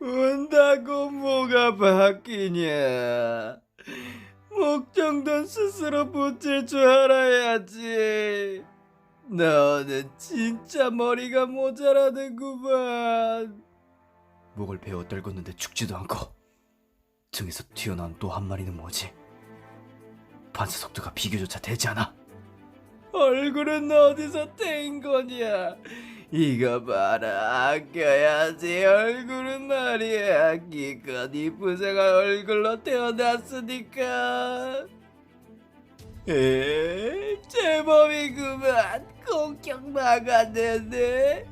운다고 뭐가 바뀌냐? 목정돈 스스로 붙일 줄 알아야지. 너는 진짜 머리가 모자라는구만. 목을 베어 떨궜는데 죽지도 않고 등에서 튀어나온 또 한 마리는 뭐지? 반사 속도가 비교조차 되지 않아. 얼굴은 어디서 뗀 거냐? 이거 봐라 아껴야지 얼굴은 말이야 기껏 생활 얼굴로 태어났으니까. 에? 제법이구만. 공격 막았는데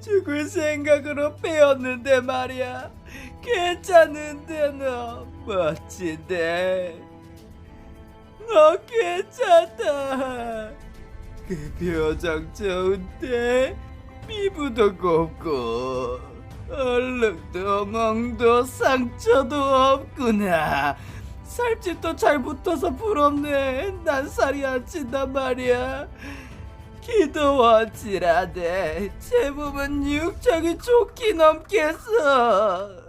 죽을 생각으로 빼었는데 말이야. 괜찮은데 너. 멋진데 너 괜찮다. 그 표정 좋은데? 피부도 곱고 얼룩도 멍도 상처도 없구나. 살집도 잘 붙어서 부럽네. 난 살이 안 찐단 말이야. 기도 원치라네 제 몸은 육적이 좋긴 넘겠어.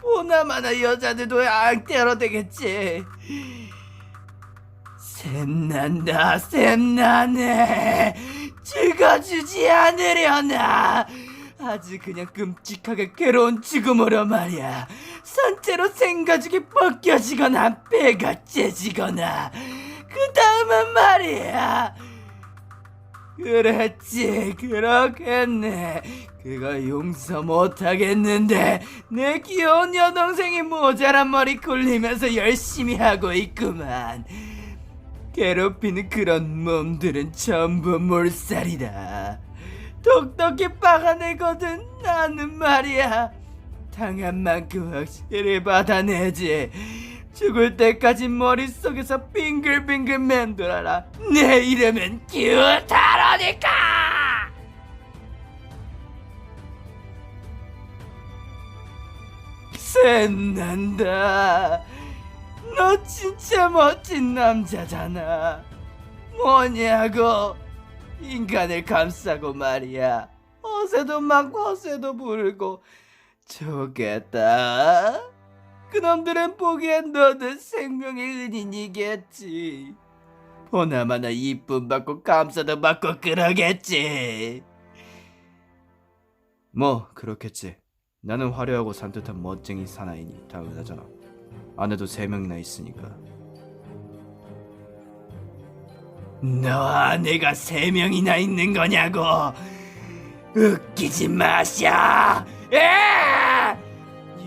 보나마나 여자들도 앙대로 되겠지 샘난다 샘나네 죽어주지 않으려나. 아주 그냥 끔찍하게 괴로운 죽음으로 말이야. 선체로 생가죽이 벗겨지거나 폐가 째지거나. 그 다음은 말이야. 그렇지 그렇겠네. 그거 용서 못하겠는데 내 귀여운 여동생이 모자란 머리 굴리면서 열심히 하고 있구만 괴롭히는 그런 몸들은 전부 몰살이다. 똑똑히 빠가내거든 나는 말이야. 당한 만큼 확실히 받아내지. 죽을 때까지 머릿속에서 빙글빙글 맴돌아라. 내 이름은 규타로니까! 샌난다. 너 진짜 멋진 남자잖아. 뭐냐고? 인간을 감싸고 말이야. 허세도 많고 허세도 부르고 좋겠다. 그놈들은 보기엔 너는 생명의 은인이겠지. 보나마나 이쁨 받고 감사도 받고 그러겠지. 뭐 그렇겠지. 나는 화려하고 산뜻한 멋쟁이 사나이니 당연하잖아. 아내도 세 명이나 있으니까. 너 아내가 세 명이나 있는 거냐고? 웃기지 마셔! 에!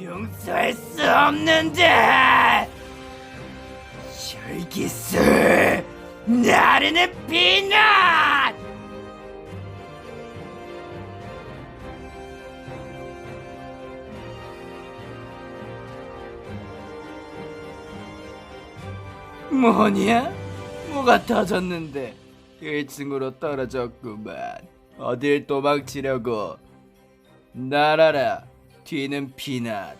용서할 수 없는데! 혈기술! 나르는 피넛! 뭐냐? 뭐가 터졌는데? 1층으로 떨어졌구만. 어딜 도망치려고? 날아라 뒤는 피넛